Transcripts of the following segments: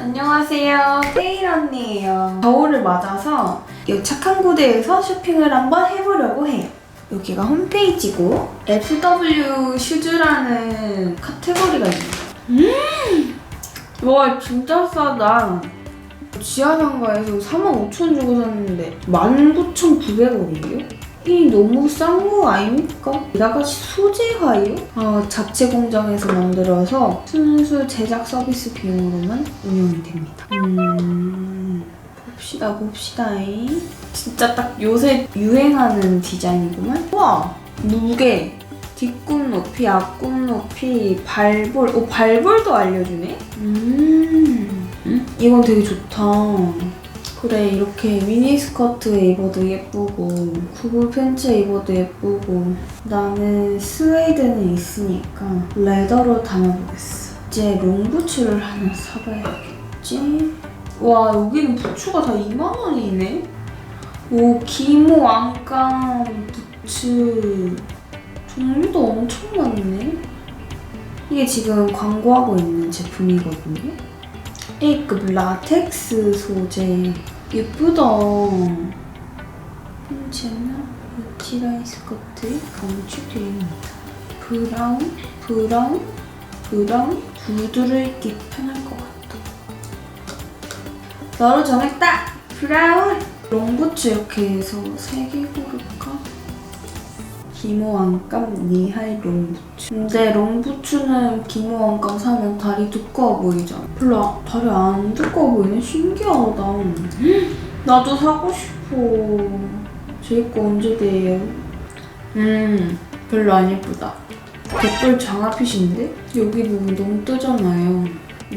안녕하세요. 테일 언니예요. 겨울을 맞아서 이 착한 구대에서 쇼핑을 한번 해보려고 해요. 여기가 홈페이지고 FW 슈즈라는 카테고리가 있어요. 음! 와 진짜 싸다. 지하상가에서 45,000원 주고 샀는데 19,900원이에요? 이 너무 싼 거 아닙니까? 나같이 소재화요? 아, 자체 공장에서 만들어서 순수 제작 서비스 비용으로만 운영이 됩니다. 음, 봅시다, 봅시다. 진짜 딱 요새 유행하는 디자인이구만. 와, 무게, 뒷굽 높이, 앞굽 높이, 발볼. 오, 발볼도 알려주네? 음, 음? 이건 되게 좋다. 그래 이렇게 미니스커트에 입어도 예쁘고 구글 팬츠에 입어도 예쁘고 나는 스웨이드는 있으니까 레더로 담아보겠어. 이제 롱부츠를 하나 사봐야겠지? 와 여기는 부츠가 다 2만원이네? 오 기모 안감 부츠. 종류도 엄청 많네. 이게 지금 광고하고 있는 제품이거든요 A급 라텍스 소재. 예쁘다. 팬츠는 우티라인 스커트 감추되어있다 브라운, 브라운, 브라운? 구두를 입기 편할 것 같다 너로 정했다! 브라운! 롱부츠 이렇게 해서 3개 고를까? 기모 안감 니하이 롱부츠 근데 롱부츠는 기모 안감 사면 다리 두꺼워 보이잖아 별로 아- 다리 안 두꺼워 보이네. 신기하다. 나도 사고 싶어. 제 거 언제 돼요? 음 별로 안 예쁘다. 댓글 장화핏인데? 여기 부분 너무 뜨잖아요.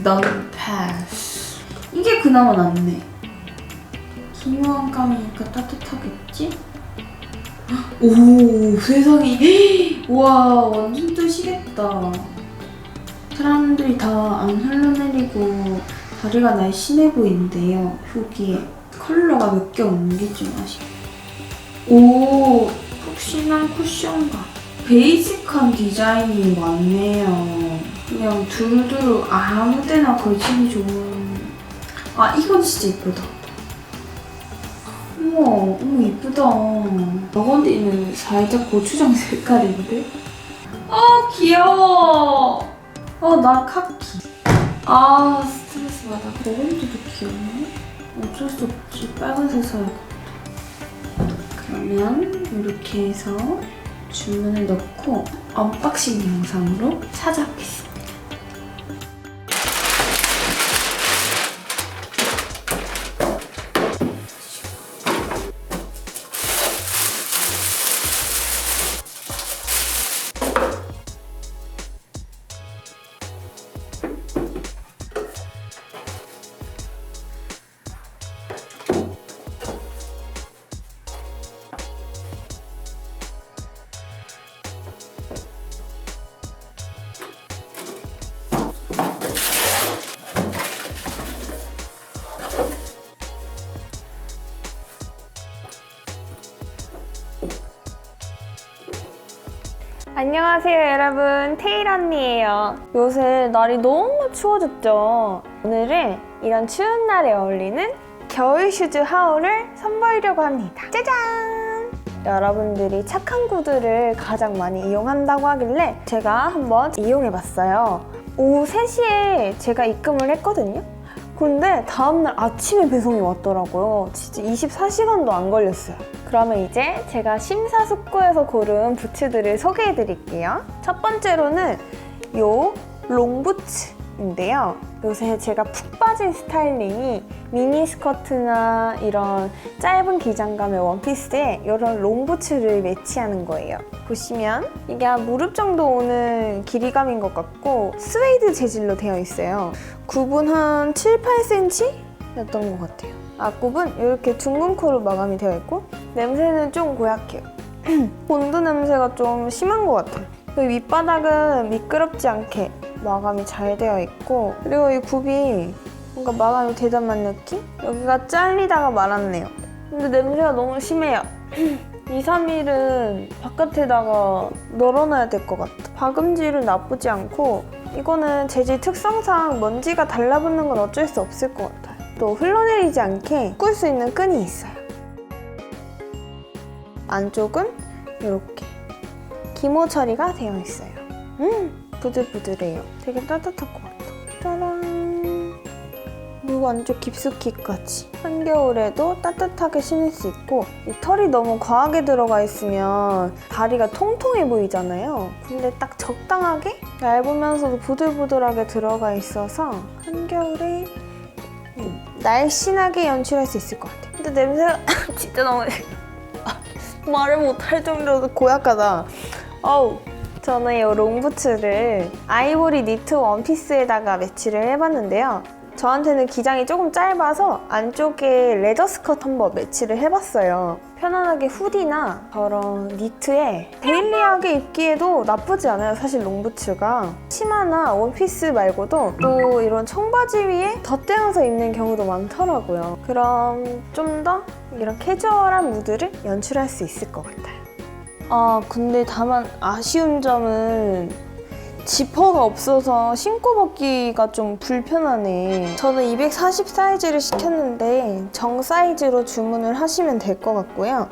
나는 패스. 이게 그나마 낫네. 기모 안감이니까 따뜻하겠지? 오 세상에. 와 완전 뜨시겠다. 사람들이 다 안 흘러내리고 다리가 날씬해 보이는데요. 여기에 컬러가 몇 개 없는 게 좀 아쉽다 오 푹신한 쿠션감 베이직한 디자인이 많네요. 그냥 두루두루 아무 데나 걸치기 좋은. 아 이건 진짜 예쁘다 어머 이쁘다. 버건디는 살짝 고추장 색깔인데? 아 귀여워. 아나 카키. 아 스트레스 받아. 버건디도 귀엽네. 어쩔 수 없지. 빨간색 사야겠다. 그러면 이렇게 해서 주문을 넣고 언박싱 영상으로 찾아뵙겠습니다. 안녕하세요 여러분. 테일 언니예요. 요새 날이 너무 추워졌죠? 오늘은 이런 추운 날에 어울리는 겨울 슈즈 하울을 선보이려고 합니다. 짜잔! 여러분들이 착한 구두를 가장 많이 이용한다고 하길래 제가 한번 이용해봤어요. 오후 3시에 제가 입금을 했거든요 근데 다음날 아침에 배송이 왔더라고요. 진짜 24시간도 안 걸렸어요. 그러면 이제 제가 심사숙고해서 고른 부츠들을 소개해 드릴게요. 첫 번째로는 요 롱부츠 인데요. 요새 제가 푹 빠진 스타일링이 미니스커트나 이런 짧은 기장감의 원피스에 이런 롱부츠를 매치하는 거예요. 보시면 이게 한 무릎 정도 오는 길이감인 것 같고 스웨이드 재질로 되어 있어요. 굽은 한 7, 8cm? 였던 것 같아요. 앞굽은 이렇게 둥근 코로 마감이 되어 있고 냄새는 좀 고약해요. 본드 냄새가 좀 심한 것 같아요. 그 윗바닥은 미끄럽지 않게 마감이 잘 되어 있고 그리고 이 굽이 뭔가 마감이 대담한 느낌? 여기가 잘리다가 말았네요. 근데 냄새가 너무 심해요. 2, 3일은 바깥에다가 널어놔야 될 것 같아. 박음질은 나쁘지 않고 이거는 재질 특성상 먼지가 달라붙는 건 어쩔 수 없을 것 같아요. 또 흘러내리지 않게 꿀 수 있는 끈이 있어요. 안쪽은 이렇게 기모 처리가 되어 있어요. 음, 부들부들해요. 되게 따뜻할 것 같아. 짜란. 그리고 안쪽 깊숙이까지. 한겨울에도 따뜻하게 신을 수 있고 이 털이 너무 과하게 들어가 있으면 다리가 통통해 보이잖아요. 근데 딱 적당하게 얇으면서도 부들부들하게 들어가 있어서 한겨울에 음, 날씬하게 연출할 수 있을 것 같아요. 근데 냄새가 진짜 너무 말을 못할 정도로 고약하다. 어우. 저는 이 롱부츠를 아이보리 니트 원피스에다가 매치를 해봤는데요. 저한테는 기장이 조금 짧아서 안쪽에 레더 스커트 한번 매치를 해봤어요. 편안하게 후디나 저런 니트에 데일리하게 입기에도 나쁘지 않아요. 사실 롱부츠가. 치마나 원피스 말고도 또 이런 청바지 위에 덧대어서 입는 경우도 많더라고요. 그럼 좀 더 이런 캐주얼한 무드를 연출할 수 있을 것 같아요. 아, 근데 다만 아쉬운 점은 지퍼가 없어서 신고 벗기가 좀 불편하네. 저는 240 사이즈를 시켰는데 정 사이즈로 주문을 하시면 될 것 같고요.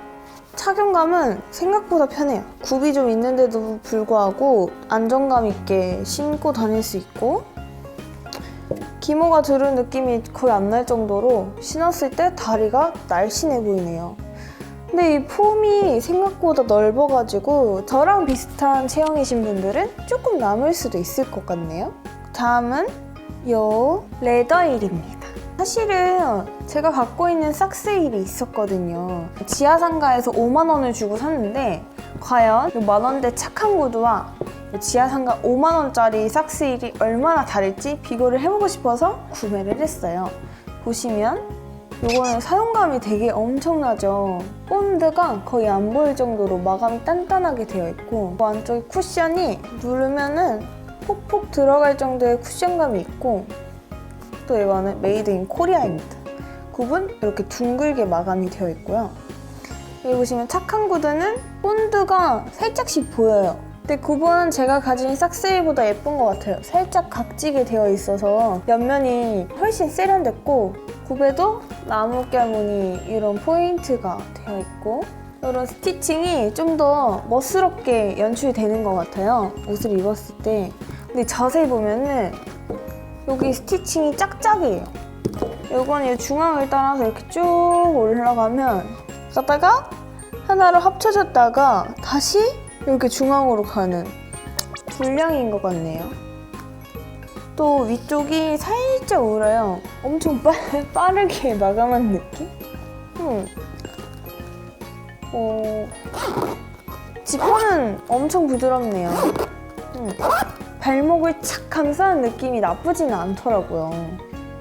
착용감은 생각보다 편해요. 굽이 좀 있는데도 불구하고 안정감 있게 신고 다닐 수 있고 기모가 들은 느낌이 거의 안 날 정도로 신었을 때 다리가 날씬해 보이네요. 근데 이 폼이 생각보다 넓어가지고 저랑 비슷한 체형이신 분들은 조금 남을 수도 있을 것 같네요. 다음은 요 레더힐입니다. 사실은 제가 갖고 있는 삭스힐이 있었거든요. 지하상가에서 5만 원을 주고 샀는데 과연 이 만원대 착한 구두와 이 지하상가 5만 원짜리 삭스힐이 얼마나 다를지 비교를 해보고 싶어서 구매를 했어요. 보시면 이거는 사용감이 되게 엄청나죠. 본드가 거의 안 보일 정도로 마감이 단단하게 되어 있고 그 안쪽에 쿠션이 누르면은 폭폭 들어갈 정도의 쿠션감이 있고 또 이거는 메이드 인 코리아입니다. 굽은 이렇게 둥글게 마감이 되어 있고요. 여기 보시면 착한 구두는 본드가 살짝씩 보여요. 근데 굽은 제가 가진 삭스일보다 예쁜 것 같아요. 살짝 각지게 되어 있어서 옆면이 훨씬 세련됐고 굽에도 무늬 이런 포인트가 되어 있고 이런 스티칭이 좀 더 멋스럽게 연출되는 것 같아요. 옷을 입었을 때. 근데 자세히 보면은 여기 스티칭이 짝짝이에요. 이건 이 중앙을 따라서 이렇게 쭉 올라가면 갔다가 하나로 합쳐졌다가 다시 이렇게 중앙으로 가는 불량인 것 같네요. 또 위쪽이 살짝 울어요. 엄청 빠, 빠르게 마감한 느낌? 음. 어, 지퍼는 엄청 부드럽네요. 음. 발목을 착 감싸는 느낌이 나쁘지는 않더라고요.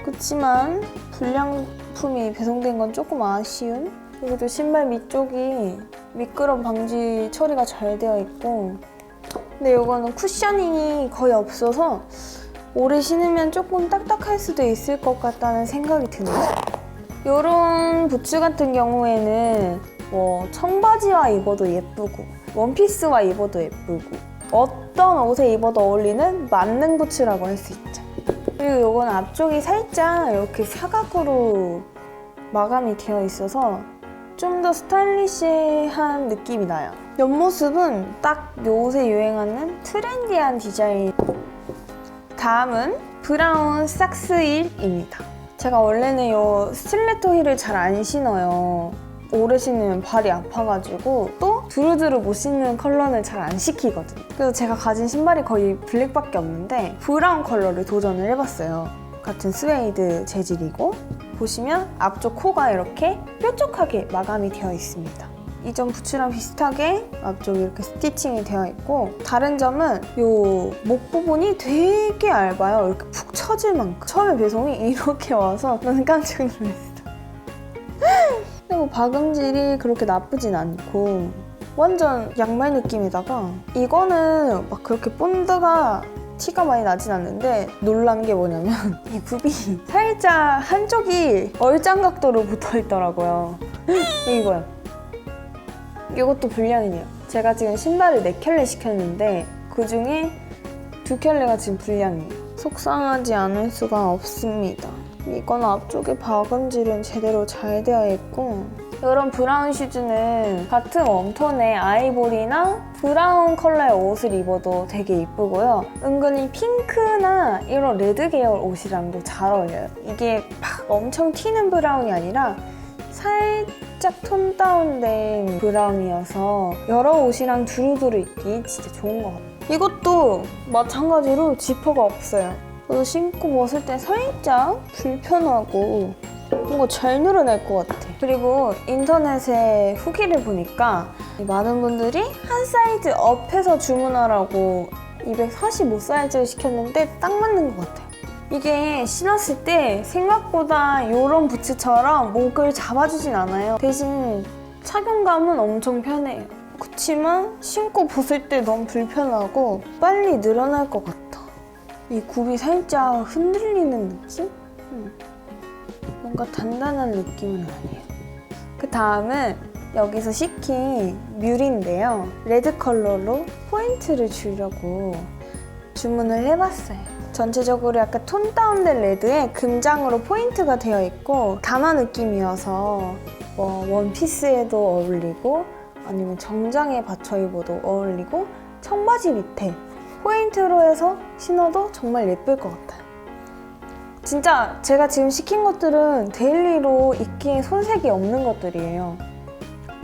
그렇지만 불량품이 배송된 건 조금 아쉬운? 여기도 신발 밑쪽이 미끄럼 방지 처리가 잘 되어 있고 근데 이거는 쿠셔닝이 거의 없어서 오래 신으면 조금 딱딱할 수도 있을 것 같다는 생각이 드네요. 이런 부츠 같은 경우에는 뭐 청바지와 입어도 예쁘고 원피스와 입어도 예쁘고 어떤 옷에 입어도 어울리는 만능 부츠라고 할 수 있죠. 그리고 이건 앞쪽이 살짝 이렇게 사각으로 마감이 되어 있어서 좀 더 스타일리시한 느낌이 나요. 옆모습은 딱 요새 유행하는 트렌디한 디자인. 다음은 브라운 삭스 힐입니다. 제가 원래는 이 스틸레토 힐을 잘 안 신어요. 오래 신으면 발이 아파가지고 또 두루두루 못 신는 컬러는 잘 안 시키거든요. 그래서 제가 가진 신발이 거의 블랙밖에 없는데 브라운 컬러를 도전을 해봤어요. 같은 스웨이드 재질이고 보시면 앞쪽 코가 이렇게 뾰족하게 마감이 되어 있습니다. 이전 부츠랑 비슷하게 앞쪽에 이렇게 스티칭이 되어 있고 다른 점은 이목 부분이 되게 얇아요. 이렇게 푹 처질 만큼. 처음에 배송이 이렇게 와서 나는 깜짝 놀랐어. 그리고 박음질이 그렇게 나쁘진 않고 완전 양말 느낌에다가 이거는 막 그렇게 본드가 티가 많이 나진 않는데 놀란 게 뭐냐면 이 굽이 살짝 한쪽이 얼짱 각도로 붙어 있더라고요. 이거요. 이것도 불량이네요. 제가 지금 신발을 4켤레 시켰는데 그 중에 두 켤레가 지금 불량이에요. 속상하지 않을 수가 없습니다. 이건 앞쪽에 박음질은 제대로 잘 되어 있고 이런 브라운 슈즈는 같은 웜톤의 아이보리나 브라운 컬러의 옷을 입어도 되게 이쁘고요. 은근히 핑크나 이런 레드 계열 옷이랑도 잘 어울려요. 이게 막 엄청 튀는 브라운이 아니라 살짝 톤 다운된 브라운이어서 여러 옷이랑 두루두루 입기 진짜 좋은 것 같아요. 이것도 마찬가지로 지퍼가 없어요. 그래서 신고 벗을 때 살짝 불편하고 뭔가 잘 늘어날 것 같아. 그리고 인터넷에 후기를 보니까 많은 분들이 한 사이즈 업해서 주문하라고 245 사이즈를 시켰는데 딱 맞는 것 같아요. 이게 신었을 때 생각보다 이런 부츠처럼 목을 잡아주진 않아요. 대신 착용감은 엄청 편해요. 그치만 신고 벗을 때 너무 불편하고 빨리 늘어날 것 같아. 이 굽이 살짝 흔들리는 느낌? 음. 뭔가 단단한 느낌은 아니에요. 그 다음은 여기서 시킨 뮬인데요. 레드 컬러로 포인트를 주려고 주문을 해봤어요. 전체적으로 약간 톤 다운된 레드에 금장으로 포인트가 되어 있고 단화 느낌이어서 뭐 원피스에도 어울리고 아니면 정장에 받쳐 입어도 어울리고 청바지 밑에 포인트로 해서 신어도 정말 예쁠 것 같아요. 진짜 제가 지금 시킨 것들은 데일리로 입기에 손색이 없는 것들이에요.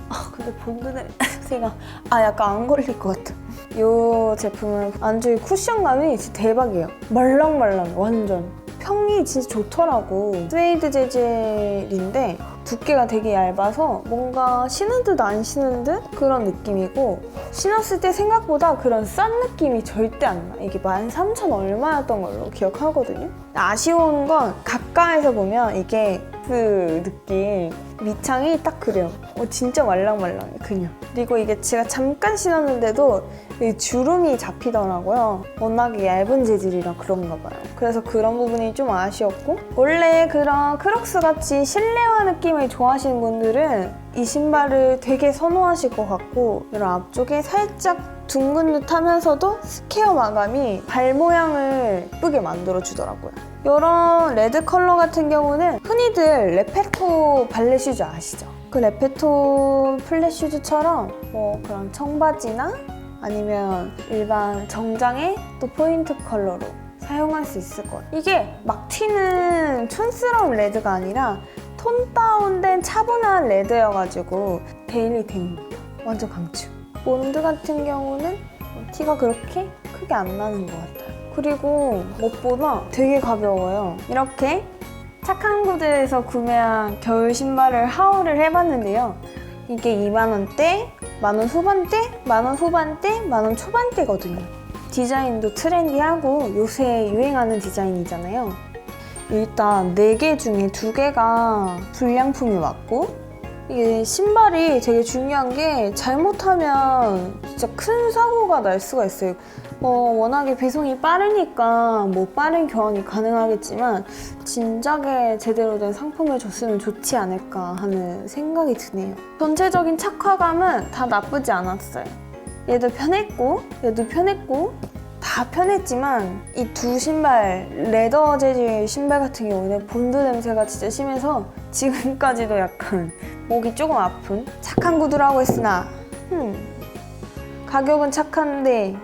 아 근데 본드는 제가 아 약간 안 걸릴 것 같아. 이 제품은 안쪽에 쿠션감이 진짜 대박이에요. 말랑말랑 완전. 평이 진짜 좋더라고. 스웨이드 재질인데 두께가 되게 얇아서 뭔가 신은 듯 안 신은 듯 그런 느낌이고 신었을 때 생각보다 그런 싼 느낌이 절대 안 나. 이게 13,000 얼마였던 걸로 기억하거든요. 아쉬운 건 가까이서 보면 이게 그 느낌 밑창이 딱 그래요. 어, 진짜 말랑말랑해 그냥. 그리고 이게 제가 잠깐 신었는데도 이 주름이 잡히더라고요. 워낙에 얇은 재질이라 그런가 봐요. 그래서 그런 부분이 좀 아쉬웠고 원래 그런 크록스 같이 실내화 느낌을 좋아하시는 분들은 이 신발을 되게 선호하실 것 같고 이런 앞쪽에 살짝 둥근 듯 하면서도 스퀘어 마감이 발 모양을 예쁘게 만들어 주더라고요. 이런 레드 컬러 같은 경우는 흔히들 레페토 발레 슈즈 아시죠? 그 레페토 플랫 슈즈처럼 뭐 그런 청바지나 아니면 일반 정장에 또 포인트 컬러로 사용할 수 있을 거예요. 이게 막 튀는 촌스러운 레드가 아니라 톤 다운된 차분한 레드여가지고 데일리 데님입니다. 완전 강추. 몬드 같은 경우는 티가 그렇게 크게 안 나는 것 같아요. 그리고 무엇보다 되게 가벼워요. 이렇게 착한 구두에서 구매한 겨울 신발을 하울을 해봤는데요. 이게 2만원대, 만원 후반대, 만원 후반대, 만원 초반대거든요. 디자인도 트렌디하고 요새 유행하는 디자인이잖아요. 일단 4개 중에 2개가 불량품이 왔고 이게 신발이 되게 중요한 게 잘못하면 진짜 큰 사고가 날 수가 있어요. 어, 워낙에 배송이 빠르니까 뭐 빠른 교환이 가능하겠지만 진작에 제대로 된 상품을 줬으면 좋지 않을까 하는 생각이 드네요. 전체적인 착화감은 다 나쁘지 않았어요. 얘도 편했고 얘도 편했고 다 편했지만 이 두 신발 레더 재질 신발 같은 경우는 본드 냄새가 진짜 심해서 지금까지도 약간 목이 조금 아픈 착한 구두라고 했으나 음, 가격은 착한데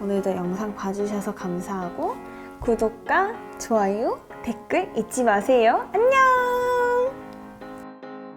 오늘도 영상 봐주셔서 감사하고 구독과 좋아요 댓글 잊지 마세요. 안녕